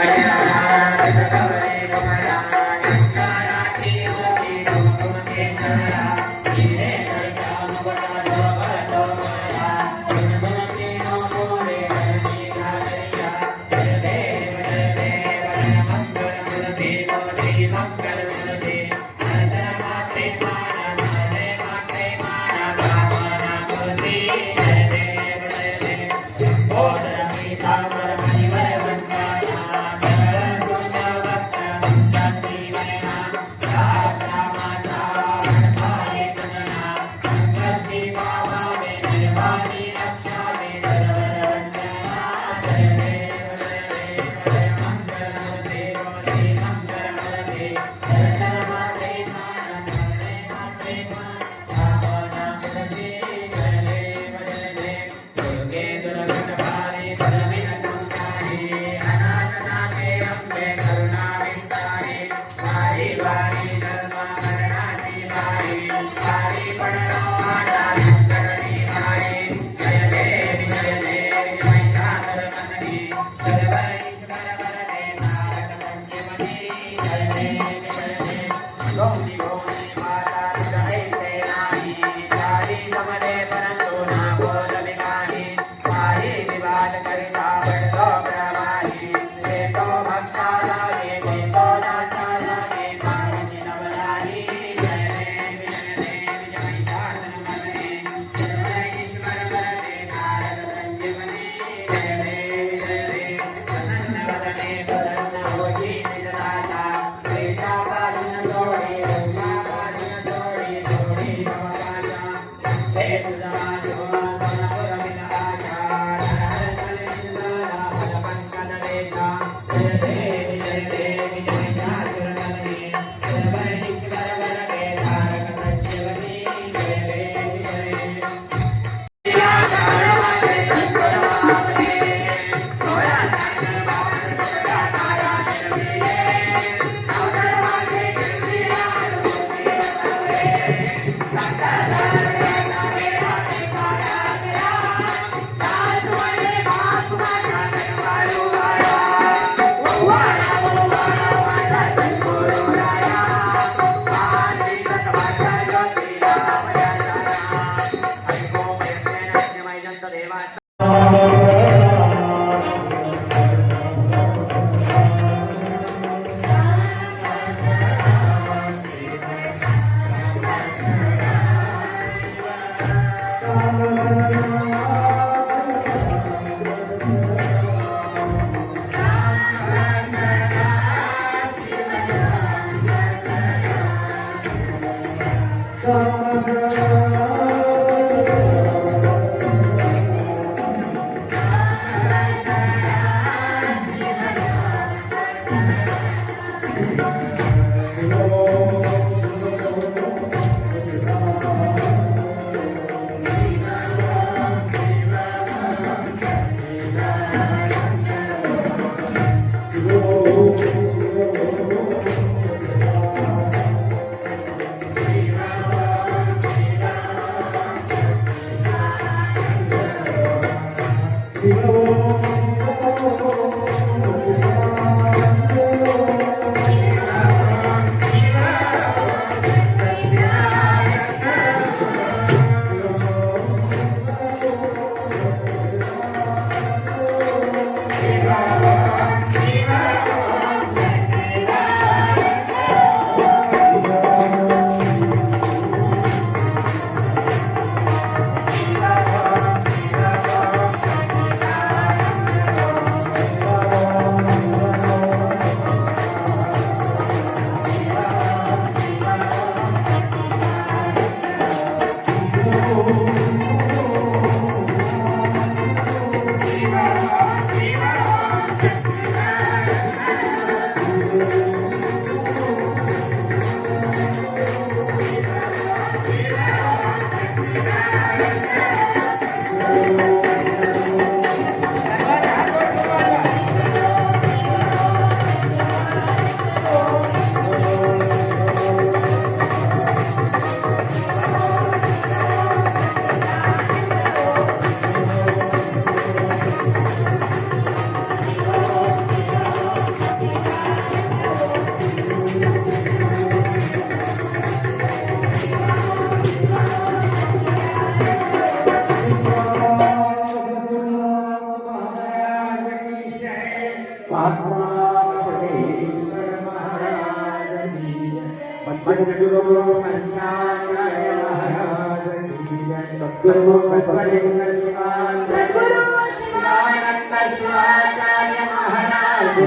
Thank you.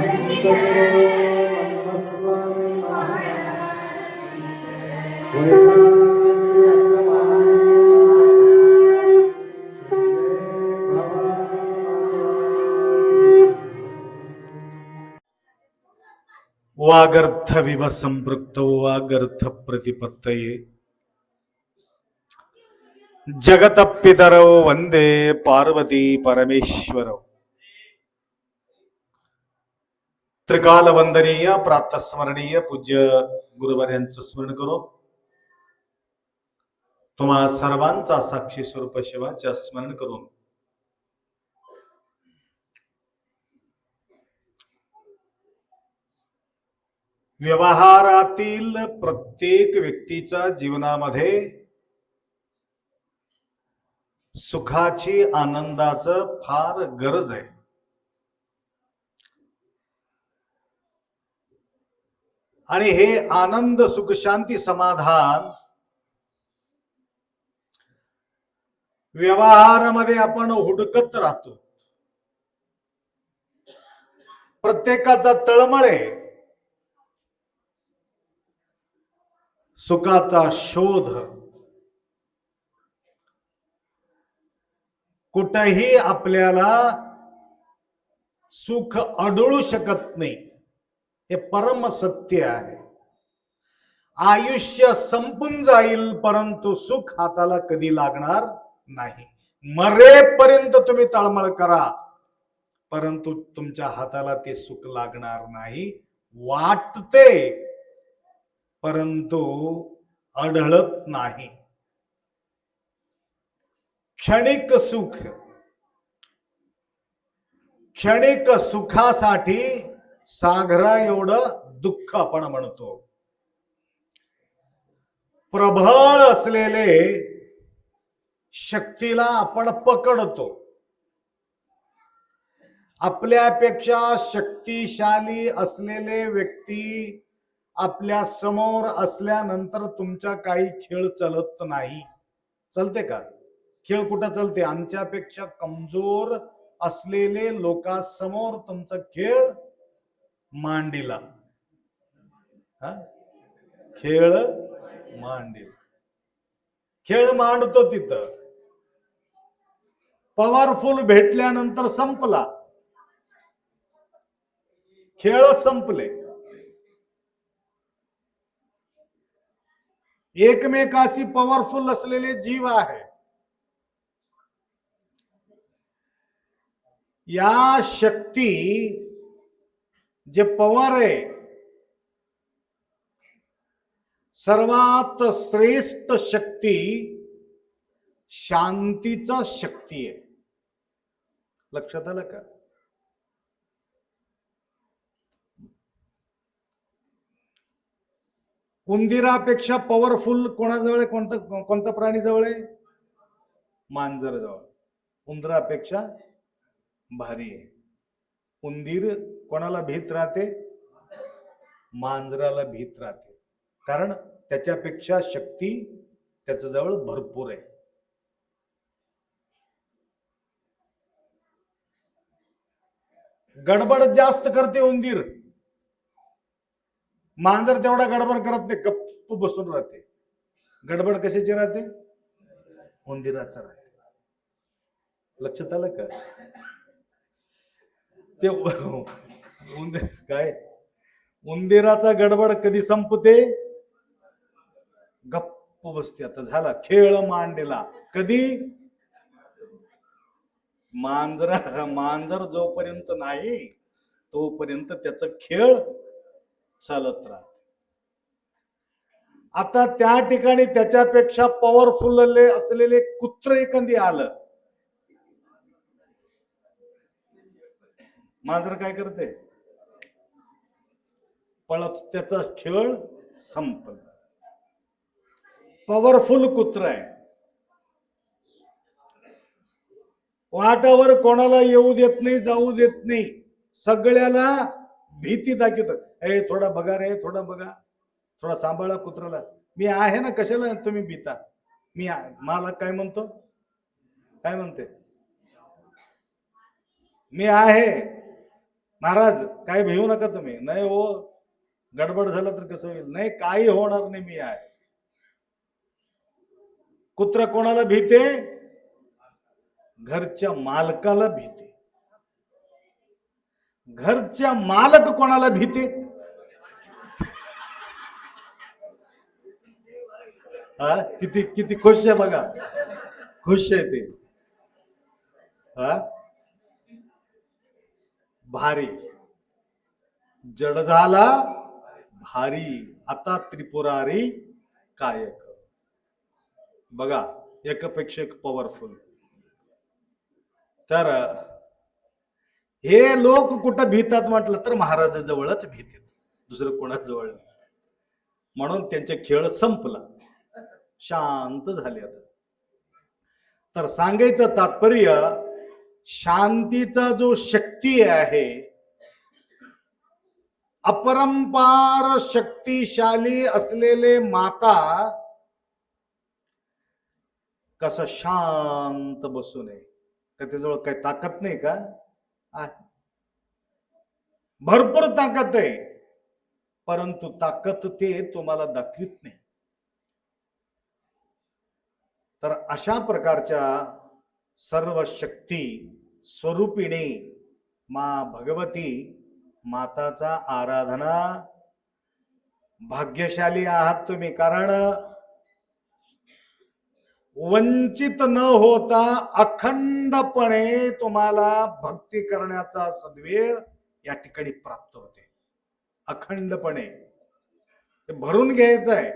Maharaj की वागर्थ विव वागर्थ प्रतिपत्तये जगत पितरौ वंदे पार्वती परमेश्वरौ त्रिकाल वंदनीय प्रातस्मरणीय पूज्य गुरुवर्यांचं स्मरण करून तुम्हा सर्वांचा साक्षी स्वरूप शिवाच्या स्मरण करून. व्यवहारातील प्रत्येक व्यक्तीच्या जीवनामध्ये सुखाची आनंदाचं फार गरज आहे. आणि हे आनंद सुख शांती समाधान व्यवहारामध्ये आपण हुडकत राहतो. प्रत्येकाचा तळमळ आहे. सुखाचा शोध. कुठेही आपल्याला सुख आढळू शकत नाही. हे परम सत्य आहे. आयुष्य संपून जाईल परंतु सुख हाताला कधी लागणार नाही. मरेपर्यंत तुम्ही तळमळ करा परंतु तुमच्या हाताला ते सुख लागणार नाही. वाटते परंतु आढळत नाही. क्षणिक सुख क्षणिक सुखासाठी सागरा एवढं दुःख आपण म्हणतो. प्रबळ असलेले शक्तीला आपण पकडतो. आपल्यापेक्षा शक्तिशाली असलेले व्यक्ती आपल्यासमोर असल्यानंतर तुमचा काही खेळ चलत नाही. चलते का? खेळ कुठं चलते? आमच्यापेक्षा कमजोर असलेले लोकांसमोर तुमचा खेळ मांडीला. हा? खेळ मांडीला. खेळ मांडतो तिथं. पॉवरफुल भेटल्यानंतर संपला. खेळ संपले. एकमेकाशी पॉवरफुल असलेले जीव आहे. या शक्ती जे पवार आहे सर्वात श्रेष्ठ शक्ती शांतीचा शक्ती आहे. लक्षात आलं का? उंदिरापेक्षा पॉवरफुल कोणाजवळ आहे? कोणतं कोणतं प्राणी जवळ आहे? मांजर जवळ उंदरापेक्षा भारी आहे. उंदीर कोणाला भीत राहते? मांजराला भीत राहते. कारण त्याच्यापेक्षा शक्ती त्याच्याजवळ भरपूर आहे. गडबड जास्त करते उंदीर. मांजर तेवढा गडबड करत नाही कप्प बसून राहते. गडबड कशाची राहते? उंदिराचा राहते. लक्षात आलं का? ते उंदीर काय? उंदिराचा गडबड कधी संपते? गप्प बसते आता झाला. खेळ मांडला. कधी? मांजरा मांजर जोपर्यंत नाही तोपर्यंत त्याचा खेळ चालत राहत. आता त्या ठिकाणी त्याच्यापेक्षा पॉवरफुल असलेले कुत्र एखादी आलं. मांजर काय करते? पळत त्याचा खेळ संपला. पॉवरफुल कुत्र आहे. वाटावर कोणाला येऊ देत नाही जाऊ देत नाही. सगळ्याला भीती दाखवत ए थोडा बघा रे थोडा बघा. थोडा सांभाळा कुत्राला. मी आहे ना कशाला तुम्ही भीता? मी मला काय म्हणतो? काय म्हणते? मी आहे. महाराज काय भिवू नका तुम्ही. नाही हो गडबड झालं तर कसं होईल? नाही काही होणार नाही मी आहे. कुत्र कोणाला भीते? घरच्या मालकाला भीते. घरच्या मालक कोणाला भीते? हा किती किती खुश आहे बघा. खुश आहे ते. हा? भारी. जड झाला भारी आता त्रिपुरारी काय बघा एकापेक्षा एक पॉवरफुल तर हे लोक कुठं भीतात म्हटलं तर महाराजाजवळच भीतात. दुसरं कोणाजवळ नाही. म्हणून त्यांचे खेळ संपला. शांत झाले आता. तर सांगायचं तात्पर्य शांतीचा जो शक्ती आहे अपरंपार शक्तिशाली असलेले माता कसं शांत बसू नये. का त्याजवळ काही ताकद नाही का? भरपूर ताकद आहे. परंतु ताकद ते तुम्हाला दाखवित नाही. तर अशा प्रकारच्या सर्व शक्ती स्वरूपिणी मा भगवती माताचा आराधना. भाग्यशाली आहात तुम्ही कारण वंचित न होता अखंडपणे तुम्हाला भक्ती करण्याचा सद्वेळ या ठिकाणी प्राप्त होते. अखंडपणे. ते भरून घ्यायचं आहे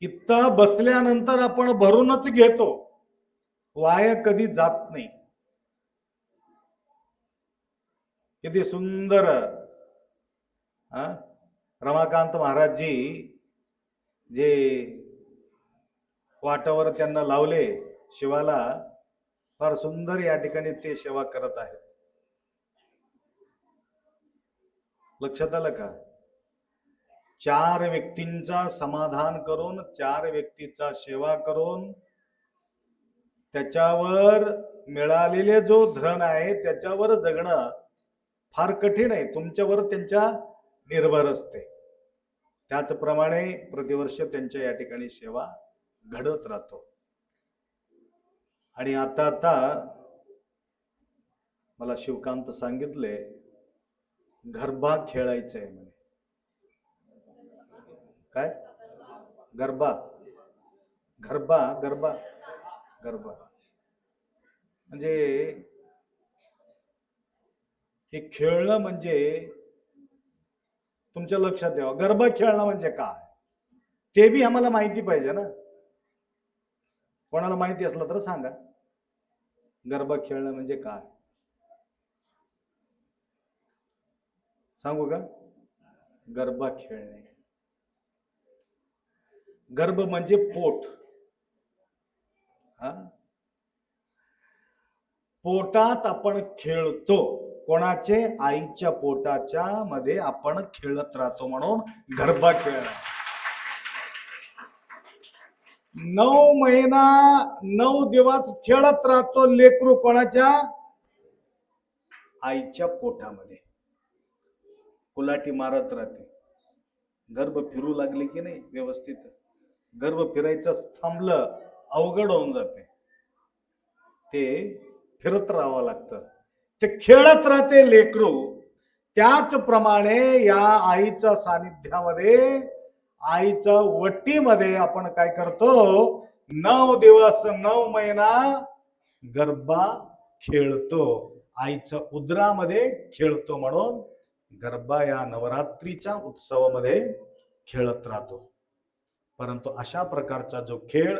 इथं बसल्यानंतर आपण भरूनच घेतो. वाय कधी जात नाही. किती सुंदर. हा? रमाकांत महाराजजी जे वाटावर त्यांना लावले शिवाला फार सुंदर या ठिकाणी ते सेवा करत आहेत. लक्षात आलं का? चार व्यक्तींचा समाधान करून चार व्यक्तीचा सेवा करून त्याच्यावर मिळालेले जो धन आहे त्याच्यावर जगणं फार कठीण आहे. तुमच्यावर त्यांच्या निर्भर असते. त्याचप्रमाणे प्रतिवर्ष त्यांच्या या ठिकाणी सेवा घडत राहतो. आणि आता आता मला शिवकांत सांगितले गरबा खेळायचं आहे म्हणे. काय? गरबा. गरबा गरबा. गरबा. म्हणजे हे खेळणं म्हणजे तुमच्या लक्षात द्यावं गरबा खेळणं म्हणजे काय? ते बी आम्हाला माहिती पाहिजे ना. कोणाला माहिती असलं तर सांगा. गरबा खेळणं म्हणजे काय? सांगू का? गरबा खेळणे. गर्भ म्हणजे पोट. हा? पोटात आपण खेळतो. कोणाचे? आईच्या पोटाच्या मध्ये आपण खेळत राहतो म्हणून गरबा खेळणं. नऊ महिना नऊ दिवस खेळत राहतो लेकरू कोणाच्या? आईच्या पोटामध्ये. कुलाटी मारत राहते. गर्भ फिरू लागले की नाही व्यवस्थित? गर्भ फिरायचं थांबलं अवघड होऊन जाते. ते फिरत राहावं लागतं. ते खेळत राहते लेकरू. त्याचप्रमाणे या आईच्या सानिध्यामध्ये आईच्या वट्टीमध्ये आपण काय करतो नऊ दिवस नऊ महिना गरबा खेळतो. आईच्या उदरामध्ये खेळतो म्हणून गरबा या नवरात्रीच्या उत्सवामध्ये खेळत राहतो. परंतु अशा प्रकारचा जो खेळ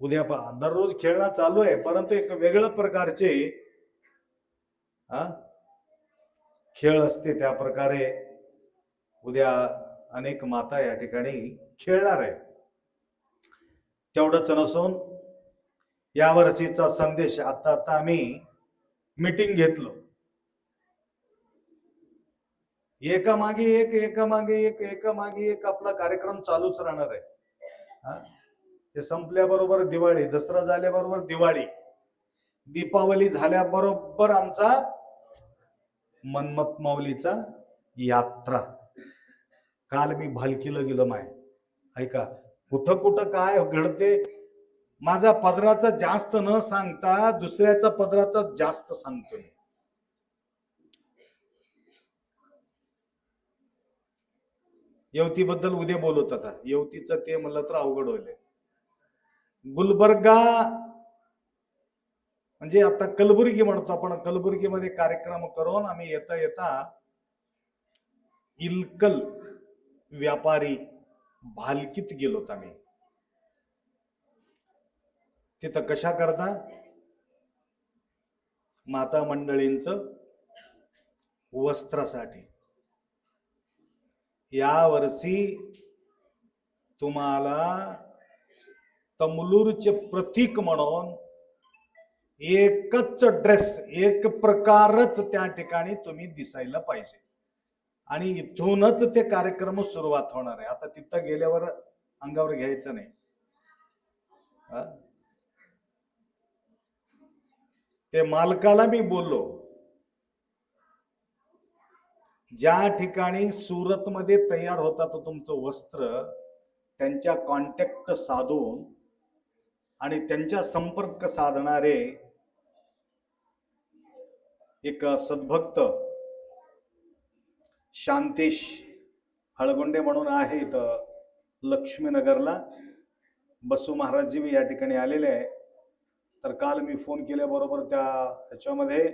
उद्या पहा दररोज खेळणं चालू आहे परंतु एक वेगळ्या प्रकारचे हा? खेळ असते त्या प्रकारे उद्या अनेक माता या ठिकाणी खेळणार आहे तेवढंच नसून या वर्षीचा संदेश आता आता आम्ही मीटिंग घेतलं. एका मागे एक एका मागे एक एका मागे एक आपला कार्यक्रम चालूच राहणार आहे. हा? ते संपल्याबरोबर दिवाळी दसरा झाल्याबरोबर दिवाळी. दीपावली झाल्याबरोबर आमचा मनमत माऊलीचा यात्रा. काल मी भालकीला गेलो माय. ऐका कुठं कुठं काय घडते माझा पदराचा जास्त न सांगता दुसऱ्याचा पदराचा जास्त सांगतोय यवतीबद्दल उद्या बोलत आता येवतीचं ते म्हणलं तर अवघड होईल. गुलबर्गा म्हणजे आता कलबुर्गी म्हणतो आपण. कलबुर्गीमध्ये कार्यक्रम करून आम्ही येता येता इलकल व्यापारी भालकीत गेलोत आम्ही. तिथं कशा करता? माता मंडळींच वस्त्रासाठी. या वर्षी तुम्हाला तमलूरचे प्रतीक म्हणून एकच ड्रेस एक प्रकारच त्या ठिकाणी तुम्ही दिसायला पाहिजे. आणि इथूनच ते कार्यक्रम सुरुवात होणार आहे. आता तिथं गेल्यावर अंगावर घ्यायचं नाही. हा? ते मालकाला मी बोललो ज्या ठिकाणी सुरतमध्ये तयार होता तो तुमचं वस्त्र त्यांच्या कॉन्टॅक्ट साधून आणि त्यांच्या संपर्क साधणारे एक सद्भक्त शांतेश हळगोंडे म्हणून आहे इथं लक्ष्मीनगरला. बसू महाराजजी मी या ठिकाणी आलेले आहे. तर काल मी फोन केल्याबरोबर त्या ह्याच्यामध्ये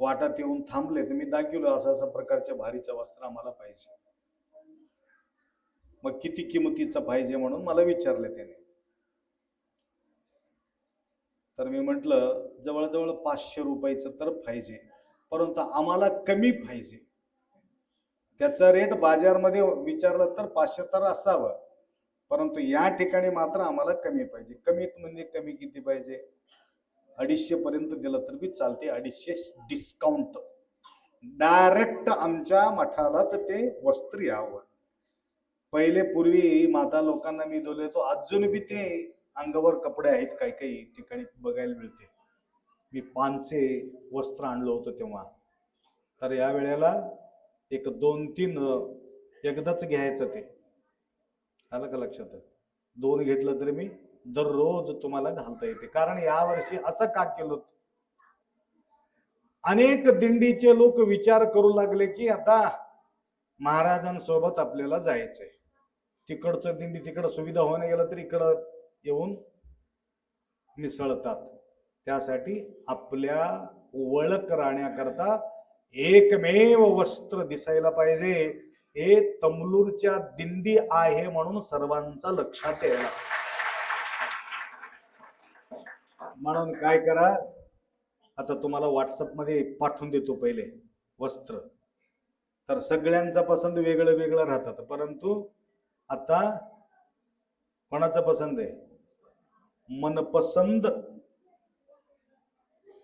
वाटात येऊन थांबले तर मी दाखवलं असं असं प्रकारच्या भारीचं वस्त्र आम्हाला पाहिजे. मग किती किमतीचं पाहिजे म्हणून मला विचारले त्याने. तर मी म्हटलं जवळजवळ पाचशे रुपयाचं तर पाहिजे परंतु आम्हाला कमी पाहिजे. त्याचा रेट बाजारमध्ये विचारलं तर पाचशे तर असावं परंतु या ठिकाणी मात्र आम्हाला कमी पाहिजे. कमीत म्हणजे कमी किती पाहिजे? अडीचशे पर्यंत दिलं तर बी चालते अडीचशे डिस्काउंट डायरेक्ट आमच्या मठालाच ते वस्त्र यावं. पहिले पूर्वी माता लोकांना मी दिले तो अजून बी ते अंगावर कपडे आहेत काही काही ठिकाणी बघायला मिळते. मी पानसे वस्त्र आणलं होतं तेव्हा. तर या वेळेला एक दोन तीन एकदाच घ्यायचं ते. आलं का लक्षात? दोन घेतलं तरी मी दररोज तुम्हाला घालता येते. कारण यावर्षी असं का केलं? अनेक दिंडीचे लोक विचार करू लागले की आता महाराजांसोबत आपल्याला जायचंय. तिकडचं दिंडी तिकडं सुविधा होणे गेलं तर इकडं येऊन मिसळतात. त्यासाठी आपल्या ओळख राहण्याकरता एकमेव वस्त्र दिसायला पाहिजे. हे तमलूरच्या दिंडी आहे म्हणून सर्वांचा लक्षात यायला म्हणून काय करा आता तुम्हाला व्हॉट्सअपमध्ये पाठवून देतो पहिले वस्त्र. तर सगळ्यांचा पसंत वेगळं वेगळं राहतात. परंतु आता कोणाचं पसंत आहे? मनपसंद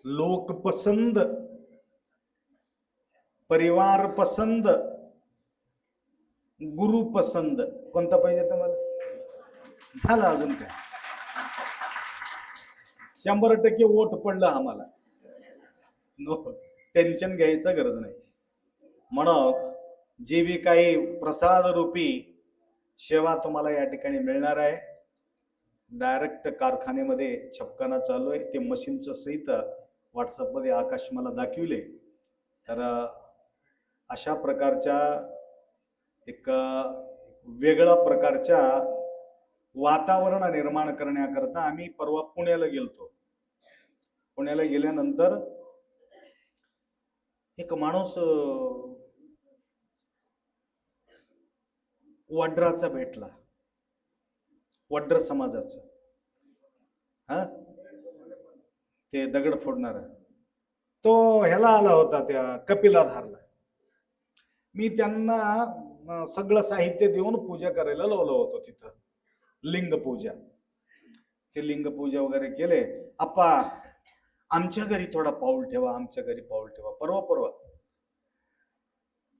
लोकपसंद परिवार पसंद गुरु पसंद कोणता पाहिजे तुम्हाला झालं अजून काय? शंभर टक्के वोट पडलं आम्हाला. नो टेन्शन घ्यायचं गरज नाही. म्हणून जे बी काही प्रसाद रूपी सेवा तुम्हाला या ठिकाणी मिळणार आहे डायरेक्ट कारखान्यामध्ये छपकाना चालू आहे. ते मशीनचं सहित व्हॉट्सअपमध्ये आकाश मला दाखविले. तर अशा प्रकारच्या एक वेगळ्या प्रकारच्या वातावरण निर्माण करण्याकरता आम्ही परवा पुण्याला गेलतो. पुण्याला गेल्यानंतर एक माणूस वड्राचा भेटला. वड्र समाजाचं. हा? ते दगड फोडणार. तो ह्याला आला होता त्या कपिलाधारला मी त्यांना सगळं साहित्य देऊन पूजा करायला लावलं होतं तिथं. लिंग पूजा. ते लिंग पूजा वगैरे केले. आप्पा आमच्या घरी थोडा पाऊल ठेवा आमच्या घरी पाऊल ठेवा. परवा परवा.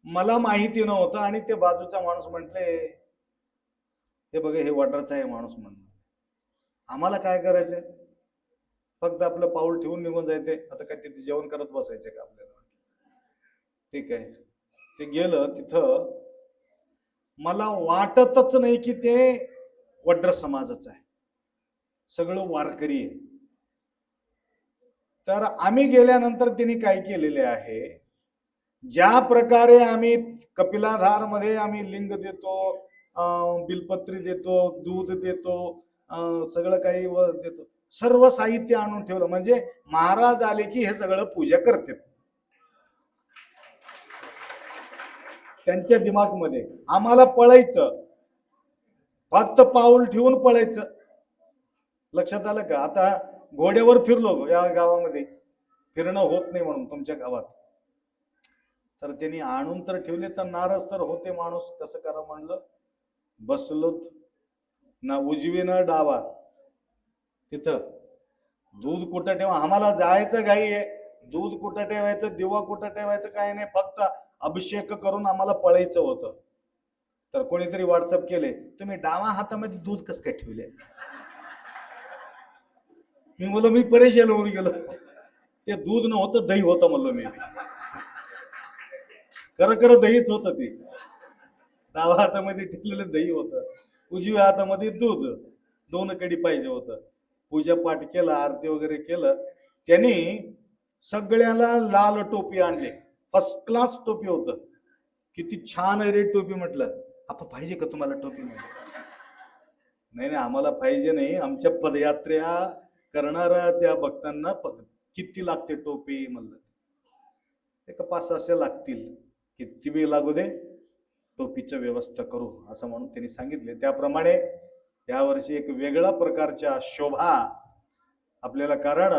मला माहिती नव्हतं आणि ते बाजूचा माणूस म्हटले हे बघा हे वॉटरचा आहे माणूस म्हणणं. आम्हाला काय करायचंय? फक्त आपलं पाऊल ठेवून निघून जायचे आता काय तिथे जेवण करत बसायचे का आपल्याला? ठीक आहे. ते गेलं तिथं. मला वाटतच नाही की ते वड्र समाजाचं आहे. सगळं वारकरी आहे. तर आम्ही गेल्यानंतर त्यांनी काय केलेले आहे? ज्या प्रकारे आम्ही कपिलाधारमध्ये आम्ही लिंग देतो बिलपत्री देतो दूध देतो सगळं काही व देतो. सर्व साहित्य आणून ठेवलं. म्हणजे महाराज आले की हे सगळं पूजा करतात. त्यांच्या दिमागमध्ये. आम्हाला पळायचं. फक्त पाऊल ठेवून पळायचं. लक्षात आलं का? आता घोड्यावर फिरलो या गावामध्ये. फिरणं होत नाही म्हणून तुमच्या गावात. तर त्यांनी आणून तर ठेवले तर नाराज तर होते माणूस. कसं करा म्हणलं? बसलो ना उजवी ना डावा. तिथं. दूध कुठं ठेवा? आम्हाला जायचं घाई आहे. दूध कुठं ठेवायचं? दिवा कुठं ठेवायचं? काय नाही. फक्त अभिषेक करून आम्हाला पळायचं होतं. तर कोणीतरी व्हॉट्सअप केले तुम्ही डावा हातामध्ये दूध कसं काय ठेवले मी म्हणलो मी परेशान होऊन गेलो. ते दूध नव्हतं दही होतं म्हणलो मी. खरं खरं दहीच होतं ते. डावा हातामध्ये ठेवलेलं दही होतं. उजव्या हातामध्ये दूध दोन कडी पाहिजे होतं. पूजा पाठ केला आरती वगैरे केलं. त्यांनी सगळ्याला लाल टोपी आणले. फर्स्ट क्लास टोपी होतं. किती छान रे टोपी म्हटलं. आपण पाहिजे का तुम्हाला टोपी म्हटलं? नाही नाही आम्हाला पाहिजे नाही. आमच्या पदयात्र्या करणाऱ्या त्या भक्तांना पद किती लागते टोपी? म्हणलं. एक पाच सहाशे लागतील. किती बी लागू दे. टोपीची व्यवस्था करू असं म्हणून त्यांनी सांगितले. त्याप्रमाणे यावर्षी एक वेगळ्या प्रकारच्या शोभा आपल्याला कारण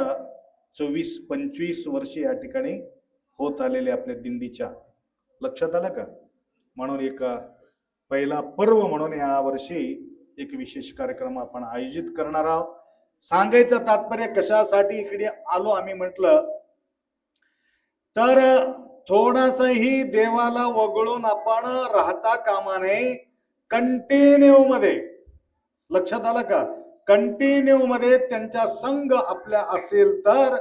चोवीस पंचवीस वर्षे या ठिकाणी होत आलेले आपल्या दिंडीच्या. लक्षात आलं का? म्हणून एक पहिला पर्व म्हणून या वर्षी एक विशेष कार्यक्रम आपण आयोजित करणार आहोत. सांगायचं तात्पर्य कशासाठी इकडे आलो आम्ही म्हटलं तर थोडासाही देवाला वगळून आपण राहता कामा नये. कंटिन्यू मध्ये. लक्षात आलं का? कंटिन्यू मध्ये त्यांचा संघ आपल्या असेल तर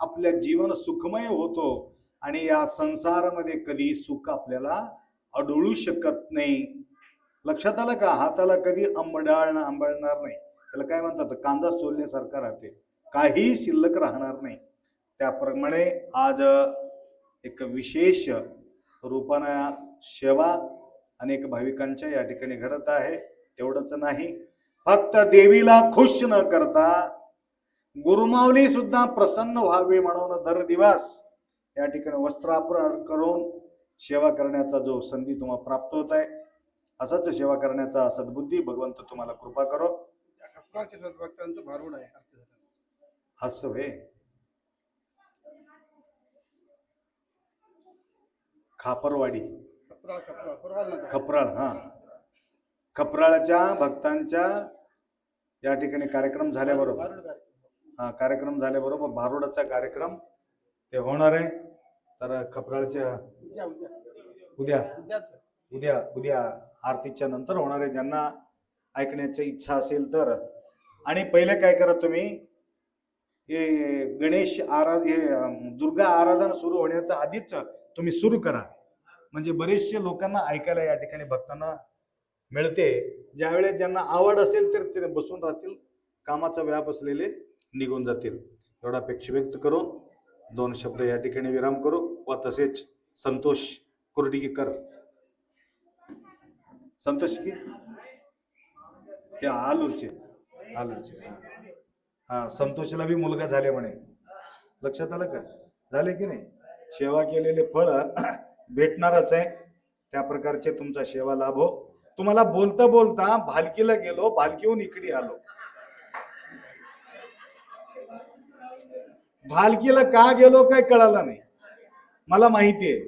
आपल्या जीवन सुखमय होतो. आणि या संसारामध्ये कधी सुख आपल्याला अडळू शकत नाही. लक्षात आलं का? हाताला कधी आंबडाळ आंबळणार नाही. त्याला काय म्हणतात? कांदा सोलण्यासारखा राहते. काही शिल्लक राहणार नाही. त्याप्रमाणे आज एक विशेष रूपानं सेवा अनेक भाविकांच्या या ठिकाणी घडत आहे. तेवढंच नाही फक्त देवीला खुश न करता गुरुमावली सुद्धा प्रसन्न व्हावे म्हणून दर दिवस या ठिकाणी वस्त्रापरण करून सेवा करण्याचा जो संधी तुम्हाला प्राप्त होत आहे असाच सेवा करण्याचा सद्बुद्धी भगवंत तुम्हाला कृपा करो. सद्भक्तांचं भारूड आहे असं वे खापरवाडी. खपराळ हा. खपराळच्या भक्तांच्या या ठिकाणी कार्यक्रम झाल्याबरोबर. हा कार्यक्रम झाल्याबरोबर भारुडाचा कार्यक्रम ते होणार आहे. तर खपराळच्या उद्या उद्या. उद्या. आरतीच्या नंतर होणार आहे. ज्यांना ऐकण्याची इच्छा असेल तर. आणि पहिले काय करा तुम्ही? हे गणेश आराध हे दुर्गा आराधना सुरू होण्याच्या आधीच तुम्ही सुरू करा. म्हणजे बरेचसे लोकांना ऐकायला या ठिकाणी भक्तांना मिळते. ज्यावेळेस ज्यांना आवड असेल तर ते बसून राहतील. कामाचा व्याप असलेले निघून जातील. एवढा अपेक्षा व्यक्त करून दोन शब्द या ठिकाणी विराम करू व तसेच संतोष कुर्डीकर. संतोष की? हे आलूरचे आलूरचे हा संतोषला बी मुलगा झाले म्हणे. लक्षात आलं का? झाले की नाही? सेवा केलेले फळ भेटणारच आहे. त्या प्रकारचे तुमचा सेवा लाभ हो. तुम्हाला बोलता बोलता भालकीला गेलो भालकीहून इकडे आलो. भालकीला का गेलो काय कळालं नाही. मला माहिती आहे.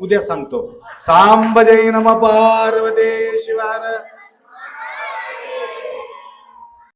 उद्या सांगतो. सांब जय नम पार्वते शिवार